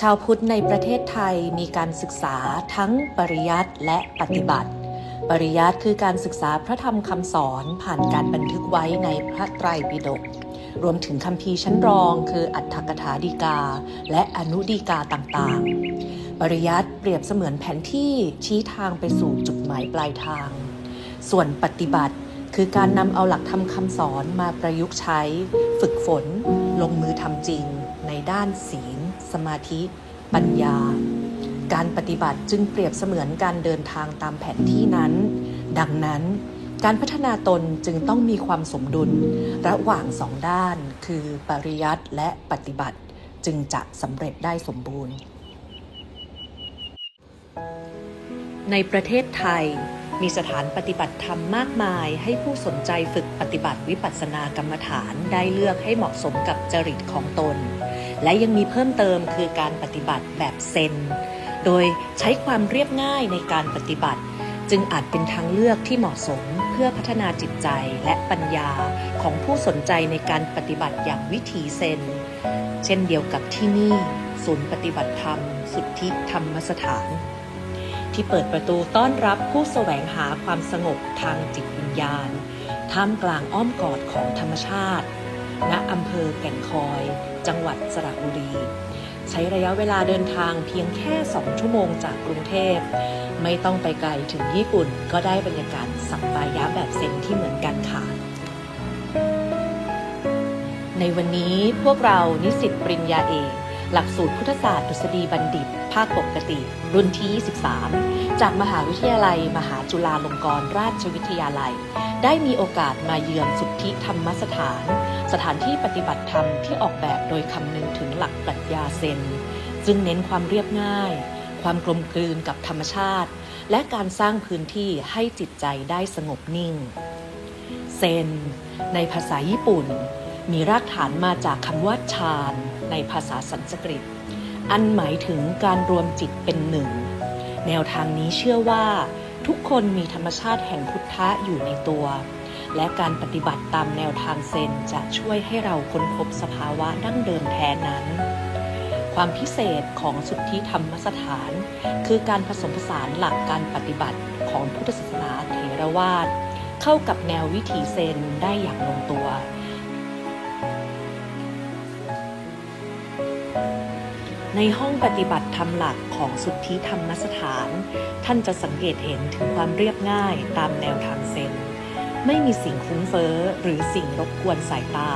ชาวพุทธในประเทศไทยมีการศึกษาทั้งปริยัติและปฏิบัติ ปริยัติคือการศึกษาพระธรรมคำสอนผ่านการบันทึกไว้ในพระไตรปิฎกรวมถึงคัมภีชั้นรองคืออัฏฐกถาดีกา และอนุดีกาต่างๆ ปริยัติเปรียบเสมือนแผนที่ชี้ทางไปสู่จุดหมายปลายทาง ส่วนปฏิบัติคือการนำเอาหลักธรรมคำสอนมาประยุกต์ใช้ ฝึกฝน ลงมือทำจริงในด้านศีล สมาธิ ปัญญา การปฏิบัติจึงเปรียบเสมือนการเดินทางตามแผนที่นั้น ดังนั้นการพัฒนาตนจึงต้องมีความสมดุล ระหว่างสองด้านคือปริยัติและปฏิบัติจึงจะสำเร็จได้สมบูรณ์ ในประเทศไทยมีสถานปฏิบัติธรรมมากมาย ให้ผู้สนใจฝึกปฏิบัติวิปัสสนากรรมฐานได้เลือกให้เหมาะสมกับจริตของตน และยังมีเพิ่มเติมคือการปฏิบัติแบบเซน โดยใช้ความเรียบง่ายในการปฏิบัติ จึงอาจเป็นทางเลือกที่เหมาะสมเพื่อพัฒนาจิตใจและปัญญาของผู้สนใจในการปฏิบัติอย่างวิถีเซน เช่นเดียวกับที่นี่ศูนย์ปฏิบัติธรรม สุทธิธรรมสถาน ที่เปิดประตูต้อนรับผู้แสวงหาความสงบทางจิตวิญญาณ ท่ามกลางอ้อมกอดของธรรมชาติ ณอำเภอแก่งคอย จังหวัดสระบุรี ใช้ระยะเวลาเดินทางเพียงแค่ 2 ชั่วโมงจากกรุงเทพ ไม่ต้องไปไกลถึงญี่ปุ่นก็ได้บรรยากาศสัปปายะแบบเซนที่เหมือนกันค่ะ ในวันนี้พวกเรานิสิตปริญญาเอก หลักสูตรพุทธศาสตร์ดุษฎีบัณฑิต ภาคปกติ รุ่นที่ 23 จากมหาวิทยาลัย มหาจุฬาลงกรณราชวิทยาลัย ได้มีโอกาสมาเยือนสุทธิธรรมสถาน สถานที่ปฏิบัติธรรมที่ออกแบบโดยคำนึงถึงหลักปรัชญาเซนซึ่งเน้นความเรียบง่าย ความกลมกลืนกับธรรมชาติ และการสร้างพื้นที่ให้จิตใจได้สงบนิ่ง เซน ในภาษาญี่ปุ่น มีรากฐานมาจากคำว่าฌาน ในภาษาสันสกฤต อันหมายถึงการรวมจิตเป็นหนึ่ง แนวทางนี้เชื่อว่า ทุกคนมีธรรมชาติแห่งพุทธะอยู่ในตัว และการปฏิบัติตามแนวทางเซนจะช่วยให้เราค้นพบสภาวะดั้งเดิมแท้นั้น ความพิเศษของสุทธิธรรมสถาน คือการผสมผสานหลักการปฏิบัติของพุทธศาสนาเถรวาทเข้ากับแนววิถีเซนได้อย่างลงตัว ในห้องปฏิบัติธรรมหลักของสุทธิธรรมสถาน ท่านจะสังเกตเห็นถึงความเรียบง่ายตามแนวทางเซนไม่มีสิ่งฟุ้งเฟ้อหรือสิ่งรบกวนสายตา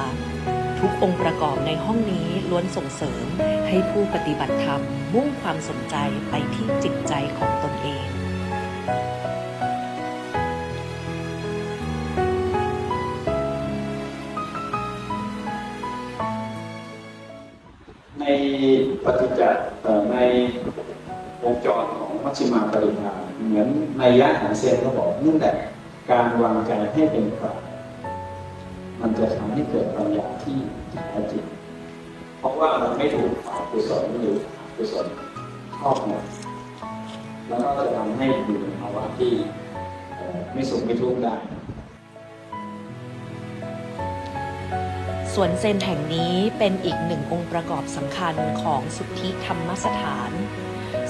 ทุกองค์ประกอบในห้องนี้ล้วนส่งเสริมให้ผู้ปฏิบัติธรรมมุ่งความสนใจไปที่จิตใจของ ปฏิจจในวงจรของมัชฌิมาปริภาเหมือนในยะของเซนก็บอกนั่นแหละการวางใจให้เป็นกลางมันจะทำให้เกิดปัญญาที่ที่แท้จริงเพราะว่ามันไม่ถูกอกุศลหรือกุศลครอบงำแล้วก็จะทำให้อยู่ในภาวะที่ไม่สุขไม่ทุกข์ได้ สวนเซนแห่งนี้เป็นอีกหนึ่งองค์ประกอบสำคัญของสุทธิธรรมสถาน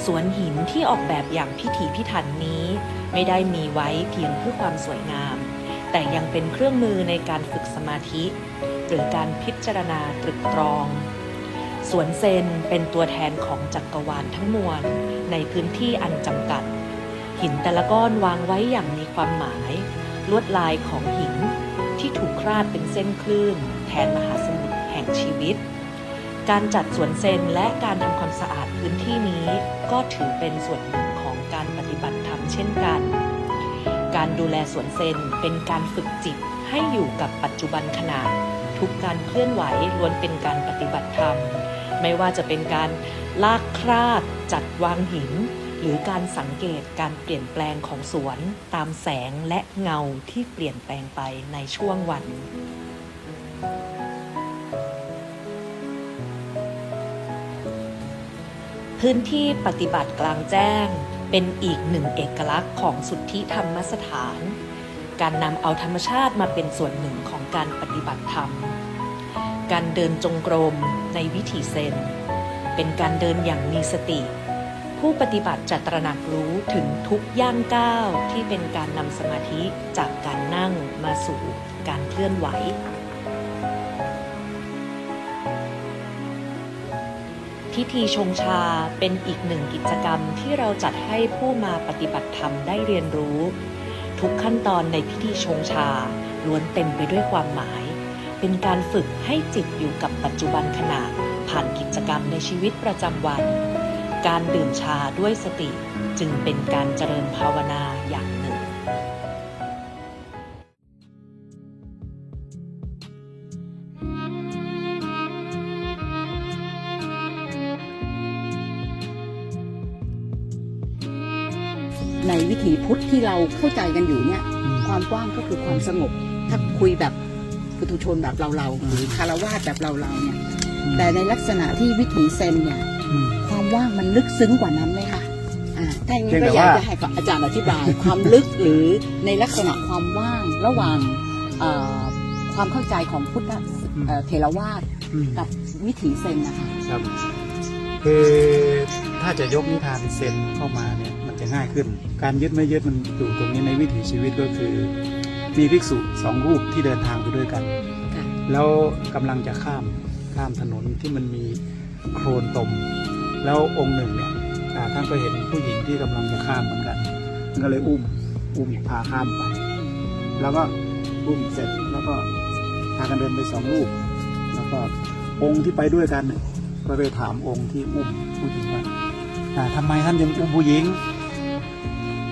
สวนหินที่ออกแบบอย่างพิถีพิถันนี้ ไม่ได้มีไว้เพียงเพื่อความสวยงาม แต่ยังเป็นเครื่องมือในการฝึกสมาธิ หรือการพิจารณาตรึกตรอง สวนเซนเป็นตัวแทนของจักรวาลทั้งมวล ในพื้นที่อันจำกัด หินแต่ละก้อนวางไว้อย่างมีความหมาย ลวดลายของหินที่ถูกคราดเป็นเส้นคลื่น แทนมหาสมุทรแห่งชีวิต การจัดสวนเซนและการทำความสะอาดพื้นที่นี้ก็ถือเป็นส่วนหนึ่งของการปฏิบัติธรรมเช่นกัน การดูแลสวนเซนเป็นการฝึกจิตให้อยู่กับปัจจุบันขณะทุกการเคลื่อนไหวล้วนเป็นการปฏิบัติธรรม ไม่ว่าจะเป็นการลากคราดจัดวางหิน หรือการสังเกตการเปลี่ยนแปลงของสวน ตามแสงและเงาที่เปลี่ยนแปลงไปในช่วงวัน พื้นที่ปฏิบัติกลางแจ้งเป็นอีกหนึ่งเอกลักษณ์ของสุทธิธรรมสถาน การนำเอาธรรมชาติมาเป็นส่วนหนึ่งของการปฏิบัติธรรม การเดินจงกรมในวิถีเซน เป็นการเดินอย่างมีสติ ผู้ปฏิบัติจะตระหนักรู้ถึงทุกย่างก้าวที่เป็นการนำสมาธิจากการนั่งมาสู่การเคลื่อนไหว พิธีชงชาเป็นอีกหนึ่งกิจกรรมที่เราจัดให้ผู้มาปฏิบัติธรรมได้เรียนรู้ ทุกขั้นตอนในพิธีชงชาล้วนเต็มไปด้วยความหมาย เป็นการฝึกให้จิตอยู่กับปัจจุบันขณะผ่านกิจกรรมในชีวิตประจำวัน การดื่มชาด้วยสติจึงเป็นการเจริญภาวนาอย่าง ทธที่เราเข้าใจกันอยู่เนี่ย ความกว้างก็คือความสงบ ถ้าคุยแบบปุถุชนแบบเราๆหรือคารวาสแบบเราๆเนี่ย แต่ในลักษณะที่วิถีเซนเนี่ย ความว่างมันลึกซึ้งกว่านั้นไหมคะอ่าถ้าอย่างนี้เพียงแต่ก็อยากว่าจะให้อาจารย์อธิบาย ความลึกหรือในลักษณะความว่างระหว่างเอ่อความเข้าใจของพุทธเอ่อเทรวาสอืมกับวิถีเซนนะคะครับคือถ้าจะยกนิทานเซนเข้ามาเนี่ยมันจะง่ายขึ้น การยึดไม่ยึดมันอยู่ตรงนี้ในวิถีชีวิตก็คือ มีภิกษุสองรูปที่เดินทางไปด้วยกันค่ะแล้วกำลังจะข้ามข้ามถนนที่มันมีโคลนตม แล้วองค์หนึ่งเนี่ยอ่าท่านก็เห็นผู้หญิงที่กำลังจะข้ามเหมือนกันก็เลยอุ้มอุ้มพาข้ามไป แล้วก็อุ้มเสร็จแล้วก็พากันเดินไปสองรูป แล้วก็องค์ที่ไปด้วยกันเนี่ยก็เลยถามองค์ที่อุ้มผู้หญิงว่าอ่าทำไมท่านยังอุ้มผู้หญิง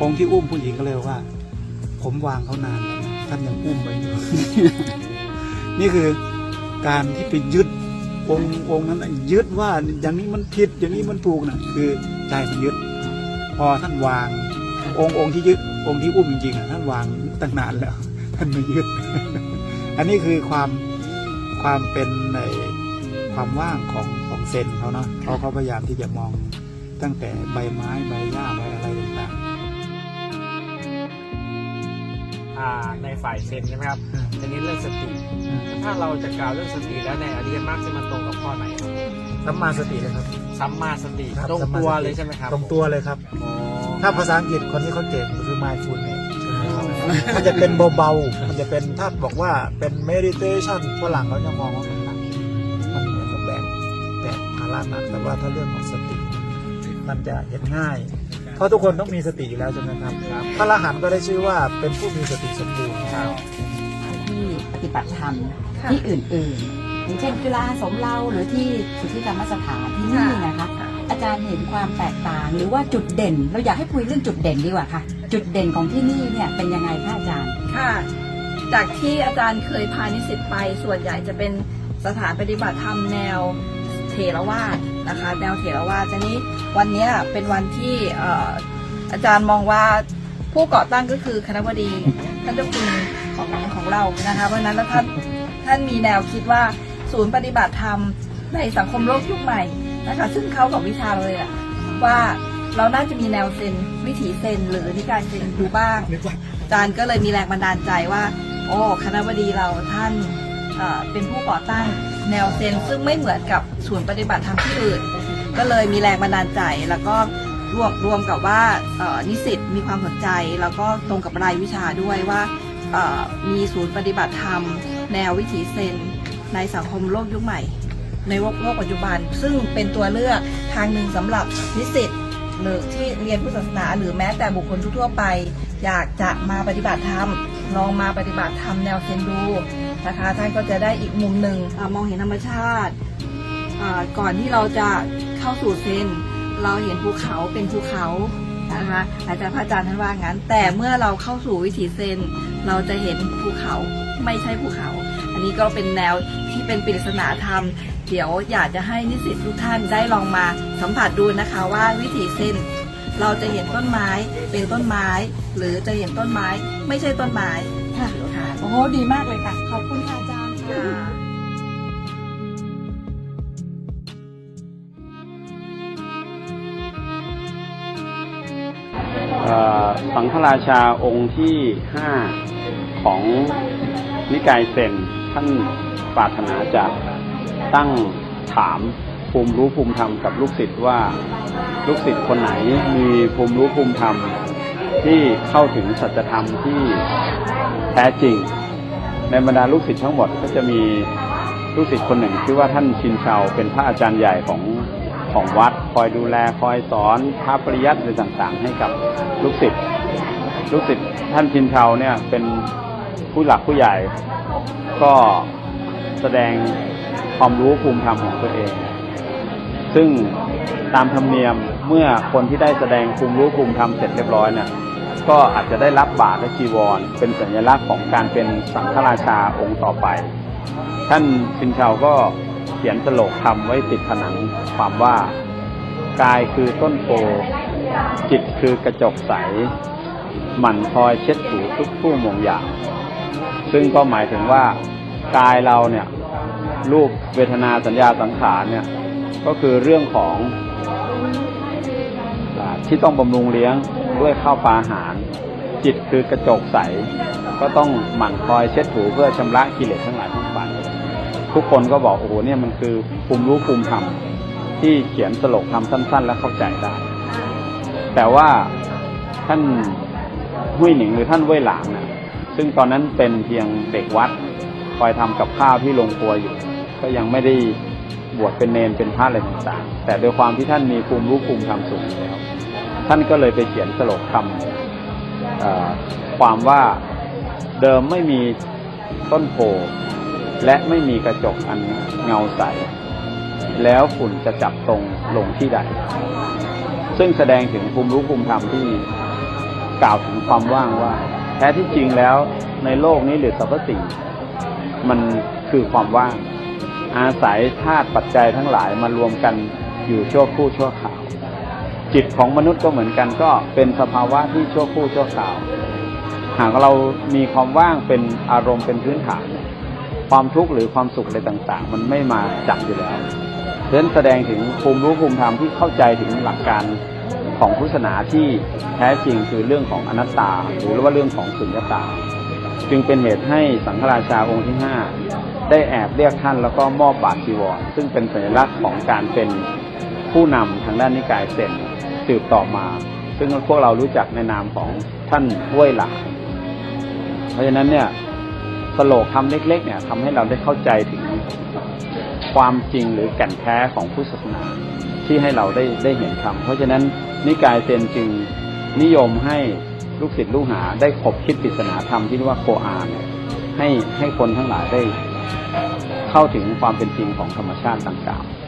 องค์ที่อุ้มผู้หญิงก็เลยว่า ผมวางเขานานแล้วท่านยังอุ้มไว้อยู่ นี่คือการที่ไปยึดองค์องค์นั้นยึดว่าอย่างนี้มันผิดอย่างนี้มันถูกนะคือใจมันยึด พอท่านวาง องค์องค์ที่ยึดองค์ที่อุ้มจริงๆอะท่านวางตั้งนานแล้ว ท่านไม่ยึด อันนี้คือความความเป็นในความว่างของของเซนเขาเนาะเขาเขาพยายามที่จะมองตั้งแต่ใบไม้ใบหญ้าใบอะไร ในฝ่ายเซนใช่ไหมครับอืมจะเน้นเรื่องสติๆถ้าเราจะกล่าวเรื่องสติแล้วในอริยมรรคจะมันตรงกับข้อไหนครับสัมมาสติเลยครับสัมมาสติครับตรงสัมมาตัวสติเลยใช่ไหมครับตรงตัวเลยครับอ๋อถ้าภาษาอังกฤษคนที่เขาเก่งก็คือ mindfulness มันจะเป็นเบาๆ มันจะเป็นถ้าบอกว่าเป็น meditation ฝรั่งเขาจะมองว่ามันหนักมันเหมือนกับแบกแบกภาระหนักแต่ว่าถ้าเรื่องของสติ มันจะเห็นง่าย เพราะทุกคนต้องมีสติอยู่แล้วใช่ไหมครับครับ พระอรหันต์ก็ได้ชื่อว่าเป็นผู้มีสติสมบูรณ์ครับ ที่ปฏิบัติธรรมที่อื่นๆ อย่างเช่นจุฬาสมเราหรือที่สุทธิธรรมสถานที่นี่นะคะ อาจารย์เห็นความแตกต่างหรือว่าจุดเด่น เราอยากให้คุยเรื่องจุดเด่นดีกว่าค่ะ จุดเด่นของที่นี่เนี่ยเป็นยังไงคะอาจารย์ ค่ะ จากที่อาจารย์เคยพานิสิตไปส่วนใหญ่จะเป็นสถานปฏิบัติธรรมแนวเถรวาท นะคะ แนวเถรวาททีนี้วันเนี้ยเป็นวันที่เอ่ออาจารย์มองว่าผู้ก่อตั้งก็คือคณะบดีท่านเจ้าคุณของของเรานะคะเพราะฉะนั้นแล้วท่านท่านมีแนวคิดว่าศูนย์ปฏิบัติธรรมในสังคมโลกยุคใหม่นะคะ ซึ่งเข้ากับวิชาเราเลยอะว่าเราน่าจะมีแนวเซนวิถีเซนหรือนิกายเซนดูบ้างอาจารย์ก็เลยมีแรงบันดาลใจว่า โอ้คณะบดีเราท่าน เป็นผู้ก่อตั้งแนวเซนซึ่งไม่เหมือนกับศูนย์ปฏิบัติธรรมที่อื่น ก็เลยมีแรงบันดาลใจแล้วก็รวมรวมกับว่านิสิตมีความสนใจ แล้วก็ตรงกับรายวิชาด้วยว่ามีศูนย์ปฏิบัติธรรม แนววิถีเซน ในสังคมโลกยุคใหม่ ในโลกโลกปัจจุบัน ซึ่งเป็นตัวเลือกทางหนึ่งสำหรับนิสิตหรือที่เรียนพุทธศาสนา หรือแม้แต่บุคคลทั่วไป อยากจะมาปฏิบัติธรรมลองมาปฏิบัติธรรมแนวเซนดู นะคะ ท่านก็จะได้อีกมุมหนึ่งอมองเห็นธรรมชาติก่อนที่เราจะเข้าสู่เซนเราเห็นภูเขาเป็นภูเขานะคะอาจารย์พระอาจารย์ท่านว่างั้น แต่เมื่อเราเข้าสู่วิถีเซนเราจะเห็นภูเขาไม่ใช่ภูเขา อันนี้ก็เป็นแนวที่เป็นปริศนาธรรม เดี๋ยวอยากจะให้นิสิตทุกท่านได้ลองมาสัมผัสดูนะคะว่าวิถีเซนเราจะเห็นต้นไม้เป็นต้นไม้ หรือจะเห็นต้นไม้ไม่ใช่ต้นไม้ ค่ะค่ะ โอ้โหดีมากเลยค่ะ ขอบคุณค่ะอาจารย์ค่ะเอ่อสังฆราชาองค์ที่ห้าของนิกายเซนท่านปรารถนาจะตั้งถามภูมิรู้ภูมิธรรมกับลูกศิษย์ว่าลูกศิษย์คนไหนมีภูมิรู้ภูมิธรรมที่เข้าถึงสัจธรรมที่ แท้จริง ในบรรดาลูกศิษย์ทั้งหมดก็จะมีลูกศิษย์คนหนึ่งชื่อว่าท่านชินเชาเป็นพระอาจารย์ใหญ่ของของวัด คอยดูแลคอยสอนพระปริยัติอะไรต่างๆ ให้กับลูกศิษย์ลูกศิษย์ท่านชินเชาเนี่ยเป็นผู้หลักผู้ใหญ่ ก็แสดงความรู้ภูมิธรรมของตัวเอง ซึ่งตามธรรมเนียมเมื่อคนที่ได้แสดงภูมิรู้ภูมิธรรมเสร็จเรียบร้อยเนี่ย ก็อาจจะได้รับบาตรและจีวร เป็นสัญลักษณ์ของการเป็นสังฆราชาองค์ต่อไป ท่านชินชาวก็เขียนสโลกธรรมไว้ติดผนังความว่ากายคือต้นโพจิตคือกระจกใส หมั่นคอยเช็ดถูทุกผู้มองอย่าง ซึ่งก็หมายถึงว่ากายเราเนี่ยรูปเวทนาสัญญาสังขารเนี่ยก็คือเรื่องของ ที่ต้องบำรุงเลี้ยงด้วยข้าวปลาอาหาร จิตคือกระจกใส ก็ต้องหมั่นคอยเช็ดถูเพื่อชำระกิเลสทั้งหลายทั้งปวงทุกคนก็บอกโอ้โหเนี่ยมันคือภูมิรู้ภูมิธรรมที่เขียนสโลกธรรมสั้น ๆ และเข้าใจได้ แต่ว่าท่านหุ้ยหนิงหรือท่านเว่ยหลางนี่ยซึ่งตอนนั้นเป็นเพียงเด็กวัดคอยทำกับข้าวที่โรงครัวอยู่ ก็ยังไม่ได้บวชเป็นเนนเป็นพระอะไรต่างๆ แต่โดยความที่ท่านมีภูมิรู้ภูมิธรรมสูงอยู่แล้ว ท่านก็เลยไปเขียนสโลกธรรมเอ่อความว่าเดิมไม่มีต้นโพและไม่มีกระจกอันเงาใส แล้วฝุ่นจะจับตรงลงที่ใด ซึ่งแสดงถึงภูมิรู้ภูมิธรรมที่กล่าวถึงความว่างว่า แท้ที่จริงแล้วในโลกนี้หรือสรรพสิ่ง มันคือความว่าง อาศัยธาตุปัจจัยทั้งหลายมารวมกันอยู่ชั่วคู่ชั่วคราว จิตของมนุษย์ก็เหมือนกันก็เป็นสภาวะที่ชั่วคู่ชั่วคราว หากเรามีความว่างเป็นอารมณ์เป็นพื้นฐานความทุกข์หรือความสุขอะไรต่างๆ มันไม่มาจับอยู่แล้วเพราะฉะนั้นแสดงถึงภูมิรู้ภูมิธรรมที่เข้าใจถึงหลักการของพุทธศาสนาที่แท้จริงคือเรื่องของอนัตตา หรือว่าเรื่องของสุญญตา จึงเป็นเหตุให้สังฆราชาองค์ที่ห้าได้แอบเรียกท่านแล้วก็มอบบาตรจีวรซึ่งเป็นสัญลักษณ์ของการเป็นผู้นำทางด้านนิกายเซน สืบต่อมา ซึ่งพวกเรารู้จักในนามของท่านเว่ยหลาเพราะฉะนั้นเนี่ยสโลกคำเล็ก ๆ เนี่ยทำให้เราได้เข้าใจถึงความจริงหรือแก่นแท้ของพุทธศาสนาที่ให้เราได้ได้เห็นธรรมเพราะฉะนั้นนิกายเซนจึงนิยมให้ลูกศิษย์ลูกหาได้ขบคิดปริศนาธรรมที่เรียกว่าโคอาเนี่ยให้ให้คนทั้งหลายได้เข้าถึงความเป็นจริงของธรรมชาติต่างๆ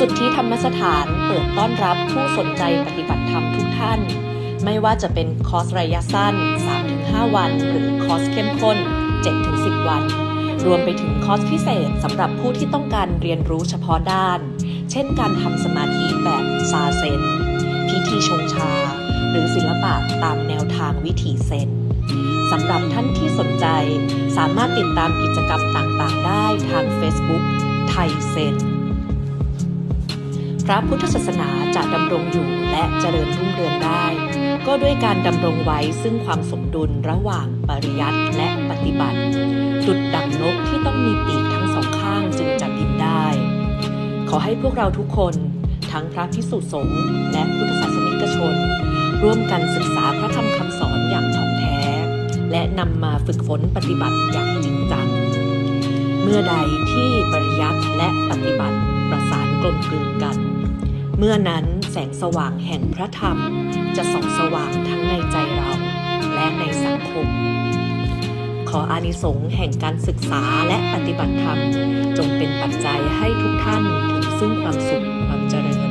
สุทธิธรรมสถานเปิดต้อนรับผู้สนใจปฏิบัติธรรมทุกท่าน ไม่ว่าจะเป็นคอร์สระยะสั้น 3-5 วัน หรือคอร์สเข้มข้น 7-10 วัน รวมไปถึงคอร์สพิเศษสำหรับผู้ที่ต้องการเรียนรู้เฉพาะด้าน เช่นการทำสมาธิแบบซาเซน พิธีชงชา หรือศิลปะตามแนวทางวิถีเซนสำหรับท่านที่สนใจ สามารถติดตามกิจกรรมต่างๆ ได้ทาง Facebook ไทยเซน พระพุทธศาสนาจะดำรงอยู่และเจริญรุ่งเรืองได้ ก็ด้วยการดำรงไว้ซึ่งความสมดุลระหว่างปริยัติและปฏิบัติดุดดังนกที่ต้องมีปีกทั้งสองข้างจึงจะบินได้ ขอให้พวกเราทุกคน ทั้งพระพิสุสงฆ์และพุทธศาสนิกชน ร่วมกันศึกษาพระธรรมคำสอนอย่างถ่องแท้ และนำมาฝึกฝนปฏิบัติอย่างจริงจังเมื่อใดที่ปริยัติและปฏิบัติประสานกลมกลืนกัน เมื่อนั้นแสงสว่างแห่งพระธรรมจะส่องสว่างทั้งในใจเราและในสังคม ขออานิสงส์แห่งการศึกษาและปฏิบัติธรรม จงเป็นปัจจัยให้ทุกท่านถึงซึ่งความสุขความเจริญ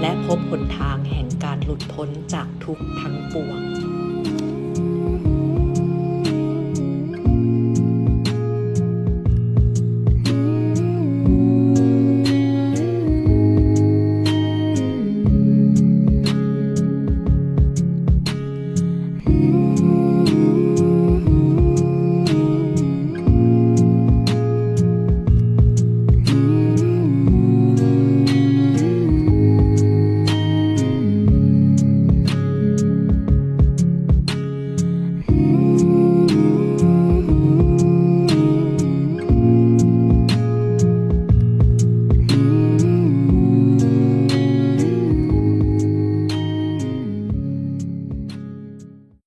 และพบหนทางแห่งการหลุดพ้นจากทุกทั้งปวง